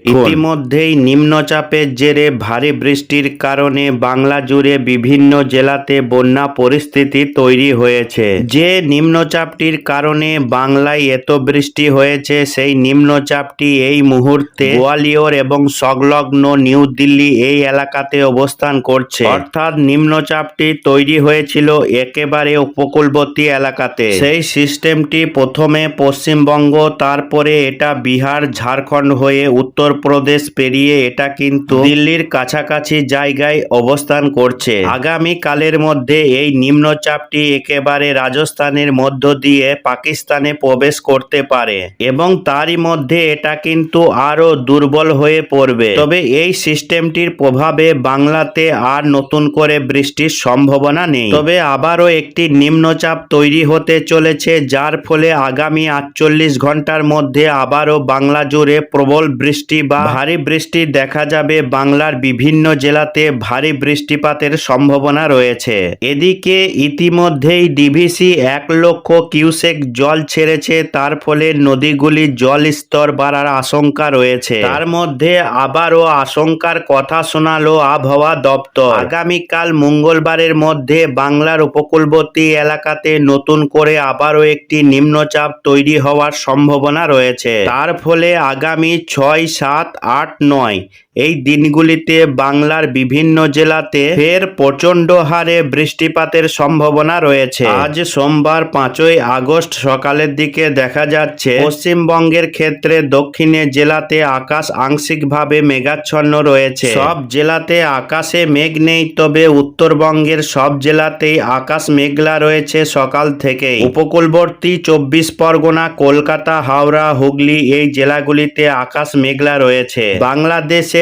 ইতিমধ্যেই নিম্নচাপের জেরে ভারী বৃষ্টির কারণে বাংলা জুড়ে বিভিন্ন জেলাতে বন্যা পরিস্থিতি তৈরি হয়েছে। যে নিম্নচাপটির কারণে বাংলায় এত বৃষ্টি হয়েছে, সেই নিম্নচাপটি এই মুহূর্তে গোয়ালিয়র এবং সংলগ্ন নিউ দিল্লি এই এলাকাতে অবস্থান করছে। অর্থাৎ নিম্নচাপটি তৈরি হয়েছিল একেবারে উপকূলবর্তী এলাকাতে। সেই সিস্টেমটি প্রথমে পশ্চিমবঙ্গ, তারপরে এটা বিহার, ঝাড়খণ্ড হয়ে উত্তরপ্রদেশ পেরিয়ে এটা কিন্তু দিল্লির কাছাকাছি জায়গায় অবস্থান করছে। আগামী কালের মধ্যে এই নিম্নচাপটি একেবারে রাজস্থানের মধ্য দিয়ে পাকিস্তানে প্রবেশ করতে পারে এবং তারই মধ্যে এটা কিন্তু আরও দুর্বল হয়ে পড়বে। তবে এই সিস্টেমটির প্রভাবে বাংলাতে আর নতুন করে বৃষ্টির সম্ভাবনা নেই। তবে আবারও একটি নিম্নচাপ তৈরি হতে চলেছে, যার ফলে আগামী আটচল্লিশ ঘণ্টার মধ্যে আবারও বাংলা জুড়ে প্রবল বৃষ্টি বা ভারী বৃষ্টি দেখা যাবে বাংলার বিভিন্ন জেলাতে ভারী বৃষ্টিপাতের সম্ভাবনা রয়েছে। এদিকে ইতিমধ্যেই ডিভিসি এক লক্ষ কিউসেক জল ছেড়েছে তার ফলে নদীগুলির জল স্তর বাড়ার আশঙ্কা রয়েছে। তার মধ্যে আবারও আশঙ্কার কথা শোনালো আবহাওয়া দপ্তর। আগামীকাল মঙ্গলবারের মধ্যে বাংলার উপকূলবর্তী এলাকাতে নতুন করে আবারও একটি নিম্নচাপ তৈরি হওয়ার সম্ভাবনা রয়েছে। তার ফলে আগামী ছয় সাত আট নয় এই দিনগুলিতে বাংলার বিভিন্ন জেলাতে ফের প্রচণ্ড হারে বৃষ্টিপাতের সম্ভাবনা রয়েছে। আজ সোমবার পাঁচই আগস্ট সকালের দিকে দেখা যাচ্ছে, পশ্চিমবঙ্গের ক্ষেত্রে দক্ষিণে জেলাতে আকাশ আংশিকভাবে মেঘাচ্ছন্ন রয়েছে। সব জেলাতে আকাশে মেঘ নেই, তবে উত্তরবঙ্গের সব জেলাতেই আকাশ মেঘলা রয়েছে সকাল থেকেই। উপকূলবর্তী চব্বিশ পরগনা, কলকাতা, হাওড়া, হুগলি এই জেলাগুলিতে আকাশ মেঘলা রয়েছে।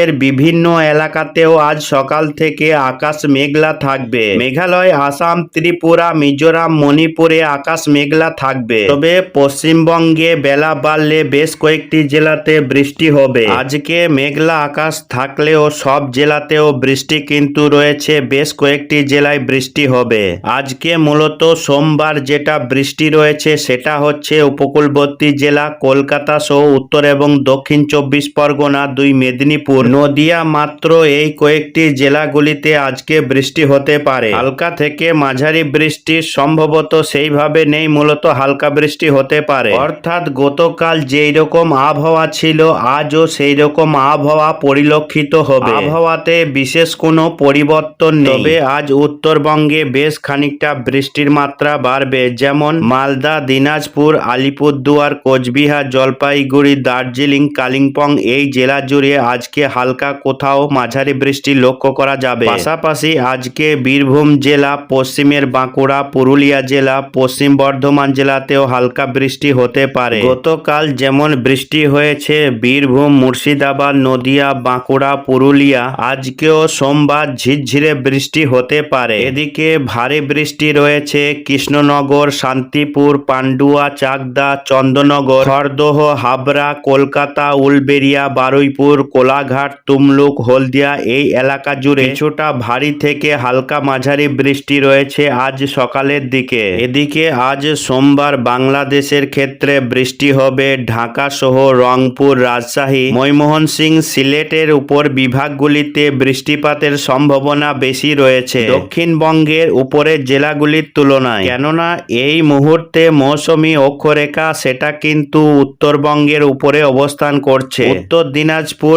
বাংলাদেশের বিভিন্ন এলাকাতেও আজ সকাল থেকে আকাশ মেঘলা থাকবে। মেঘালয়, আসাম, ত্রিপুরা, মিজোরাম, মণিপুরে আকাশ মেঘলা থাকবে। তবে পশ্চিমবঙ্গে বেলা বাড়লে বেশ কয়েকটি জেলাতে বৃষ্টি হবে। আজকে মেঘলা আকাশ থাকলেও সব জেলাতেও বৃষ্টি কিন্তু রয়েছে। বেশ কয়েকটি জেলায় বৃষ্টি হবে। আজকে মূলত সোমবার যেটা বৃষ্টি রয়েছে সেটা হচ্ছে উপকূলবর্তী জেলা কলকাতা সহ উত্তর এবং দক্ষিণ চব্বিশ পরগনা, দুই মেদিনীপুর। নদিয়া মাত্র এই কয়েকটি জেলাগুলিতে আজকে বৃষ্টি হতে পারে। হালকা থেকে মাঝারি বৃষ্টি সম্ভবত সেইভাবে নেই, মূলত হালকা বৃষ্টি হতে পারে। অর্থাৎ গতকাল যেই রকম আবহাওয়া ছিল, আজও সেই রকম আবহাওয়া পরিলক্ষিত হবে। আবহাওয়াতে বিশেষ কোনো পরিবর্তন নেই। তবে আজ উত্তরবঙ্গে বেশ খানিকটা বৃষ্টির মাত্রা বাড়বে, যেমন মালদা, দিনাজপুর, আলিপুরদুয়ার, কোচবিহার, জলপাইগুড়ি, দার্জিলিং, কালিম্পং এই জেলা জুড়ে আজকে হালকা কোথাও মাঝারি বৃষ্টি লক্ষ্য করা যাবে। পাশাপাশি আজকে বীরভূম জেলা, পশ্চিমের বাঁকুড়া, পুরুলিয়া জেলা, পশ্চিম বর্ধমান জেলাতেও হালকা বৃষ্টি হতে পারে। গতকাল যেমন বৃষ্টি হয়েছে বীরভূম, মুর্শিদাবাদ, নদিয়া, বাঁকুড়া, পুরুলিয়া, আজকেও সোমবার ঝিরঝিরে বৃষ্টি হতে পারে। এদিকে ভারী বৃষ্টি রয়েছে কৃষ্ণনগর, শান্তিপুর, পান্ডুয়া, চাকদা চন্দ্রনগর খড়দহ, হাবড়া, কলকাতা উলবেরিয়া বারুইপুর, কোলাঘাট তুমলুক, হলদিয়া এই এলাকা জুড়ে কিছুটা ভারী থেকে হালকা মাঝারি বৃষ্টি রয়েছে আজ সকালের দিকে। এদিকে আজ সোমবার বাংলাদেশের ক্ষেত্রে বৃষ্টি হবে ঢাকা সহ রংপুর, রাজশাহী। ময়মোহন সিং সিলেটের উপর বিভাগগুলিতে বৃষ্টিপাতের সম্ভাবনা বেশি রয়েছে। দক্ষিণবঙ্গের উপরের জেলাগুলির তুলনায়। কেননা এই মুহূর্তে মৌসুমী অক্ষরেখা সেটা কিন্তু উত্তরবঙ্গের উপরে অবস্থান করছে। উত্তর দিনাজপুর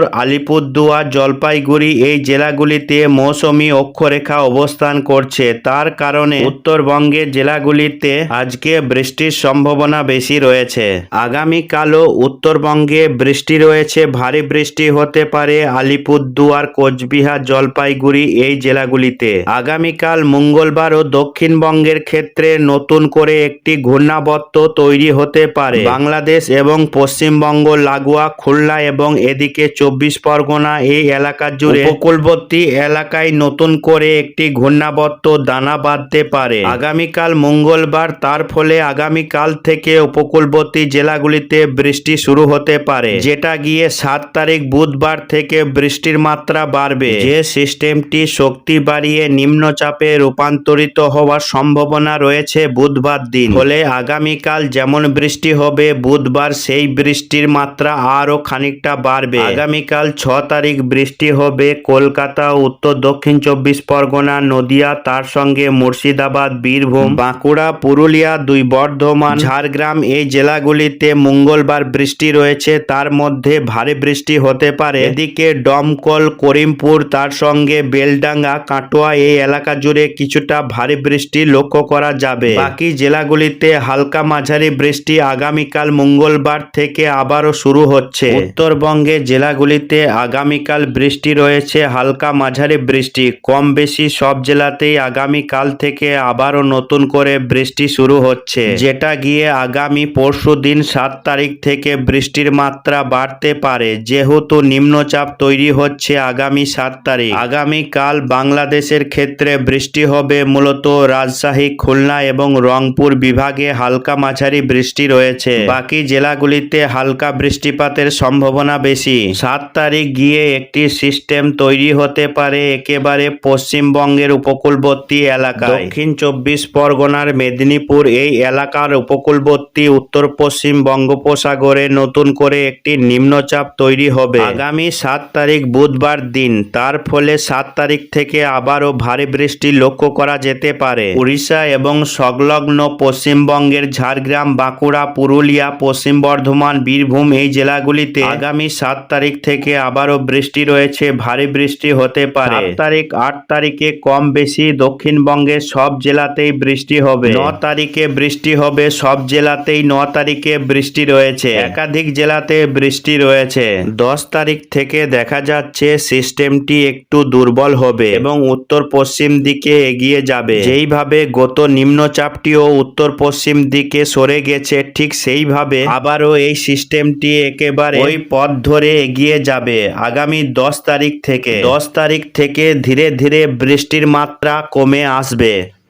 আলিপুরদুয়ার জলপাইগুড়ি এই জেলাগুলিতে মৌসুমী অক্ষরেখা অবস্থান করছে। তার কারণে উত্তরবঙ্গের জেলাগুলিতে আজকে বৃষ্টির সম্ভাবনা বেশি রয়েছে। আগামীকালও উত্তরবঙ্গে বৃষ্টি রয়েছে, ভারী বৃষ্টি হতে পারে আলিপুরদুয়ার, কোচবিহার, জলপাইগুড়ি এই জেলাগুলিতে। আগামীকাল মঙ্গলবার ও দক্ষিণবঙ্গের ক্ষেত্রে নতুন করে একটি ঘূর্ণাবর্ত তৈরি হতে পারে। বাংলাদেশ এবং পশ্চিমবঙ্গ, লাগোয়া, খুলনা এবং এদিকে চব্বিশ পরগনা পরগনা এই এলাকা জুড়ে উপকূলবর্তী এলাকায় নতুন করে একটি ঘূর্ণাবর্ত দানা বাঁধতে পারে। আগামীকাল মঙ্গলবার, তার ফলে আগামীকাল থেকে উপকূলবর্তী জেলাগুলিতে বৃষ্টি শুরু হতে পারে, যেটা গিয়ে সাত তারিখ বুধবার থেকে বৃষ্টির মাত্রা বাড়বে। যে সিস্টেমটি শক্তি বাড়িয়ে নিম্নচাপে রূপান্তরিত হওয়ার সম্ভাবনা রয়েছে বুধবার দিন। ফলে আগামীকাল যেমন বৃষ্টি হবে, বুধবার সেই বৃষ্টির মাত্রা আরও খানিকটা বাড়বে। আগামীকাল ছ তারিখ বৃষ্টি হবে। কলকাতা, উত্তর, দক্ষিণ চব্বিশ পরগনা, নদিয়া, তার সঙ্গে মুর্শিদাবাদ, বীরভূম, বাঁকুড়া, পুরুলিয়া, দুই বর্ধমান, ঝাড়গ্রাম এই জেলাগুলিতে মঙ্গলবার বৃষ্টি রয়েছে। তার মধ্যে ভারী বৃষ্টি হতে পারে। এদিকে দমকল করিমপুর, তার সঙ্গে বেলডাঙ্গা, কাটোয়া এই এলাকা জুড়ে কিছুটা ভারী বৃষ্টি লক্ষ্য করা যাবে। বাকি জেলাগুলিতে হালকা মাঝারি বৃষ্টি আগামীকাল মঙ্গলবার থেকে আবারও শুরু হচ্ছে। উত্তরবঙ্গে জেলাগুলিতে আগামীকাল বৃষ্টি রয়েছে, হালকা মাঝারি বৃষ্টি। কম বেশি সব জেলাতেই আগামীকাল থেকে আবারও নতুন করে বৃষ্টি শুরু হচ্ছে। যেটা গিয়ে আগামী পরশু দিন সাত তারিখ থেকে বৃষ্টির মাত্রা বাড়তে পারে। যেহেতু নিম্নচাপ তৈরি হচ্ছে আগামী সাত তারিখ। আগামীকাল বাংলাদেশের ক্ষেত্রে বৃষ্টি হবে মূলত রাজশাহী, খুলনা এবং রংপুর বিভাগে হালকা মাঝারি বৃষ্টি রয়েছে। বাকি জেলাগুলিতে হালকা বৃষ্টিপাতের সম্ভাবনা বেশি। সাত তারিখ গিয়ে একটি সিস্টেম তৈরি হতে পারে একেবারে পশ্চিমবঙ্গের উপকূলবর্তী এলাকা দক্ষিণ চব্বিশ পরগনার মেদিনীপুর এই এলাকার উপকূলবর্তী উত্তর পশ্চিম বঙ্গোপসাগরে নতুন করে একটি নিম্নচাপ তৈরি হবে। আগামী সাত তারিখ বুধবার দিন, তার ফলে সাত তারিখ থেকে আবারও ভারী বৃষ্টি লক্ষ্য করা যেতে পারে। উড়িষ্যা এবং সংলগ্ন পশ্চিমবঙ্গের ঝাড়গ্রাম, বাঁকুড়া, পুরুলিয়া, পশ্চিম বর্ধমান, বীরভূম এই জেলাগুলিতে আগামী সাত তারিখ থেকে আবারও বৃষ্টি রয়েছে ভারী বৃষ্টি হতে পারে। সাত তারিখ আট তারিখে কম বেশি দক্ষিণবঙ্গের সব জেলাতেই বৃষ্টি হবে। ন তারিখে বৃষ্টি হবে সব জেলাতেই ন তারিখে বৃষ্টি রয়েছে। একাধিক জেলাতে বৃষ্টি রয়েছে। দশ তারিখ থেকে দেখা যাচ্ছে সিস্টেমটি একটু দুর্বল হবে এবং উত্তর পশ্চিম দিকে এগিয়ে যাবে। যেইভাবে গত নিম্নচাপটিও উত্তর পশ্চিম দিকে সরে গেছে ঠিক সেইভাবে আবারও এই সিস্টেমটি একেবারে ওই পথ ধরে এগিয়ে যাবে। আগামী দশ তারিখ থেকে। দশ তারিখ থেকে ধীরে ধীরে বৃষ্টির মাত্রা কমে আসবে।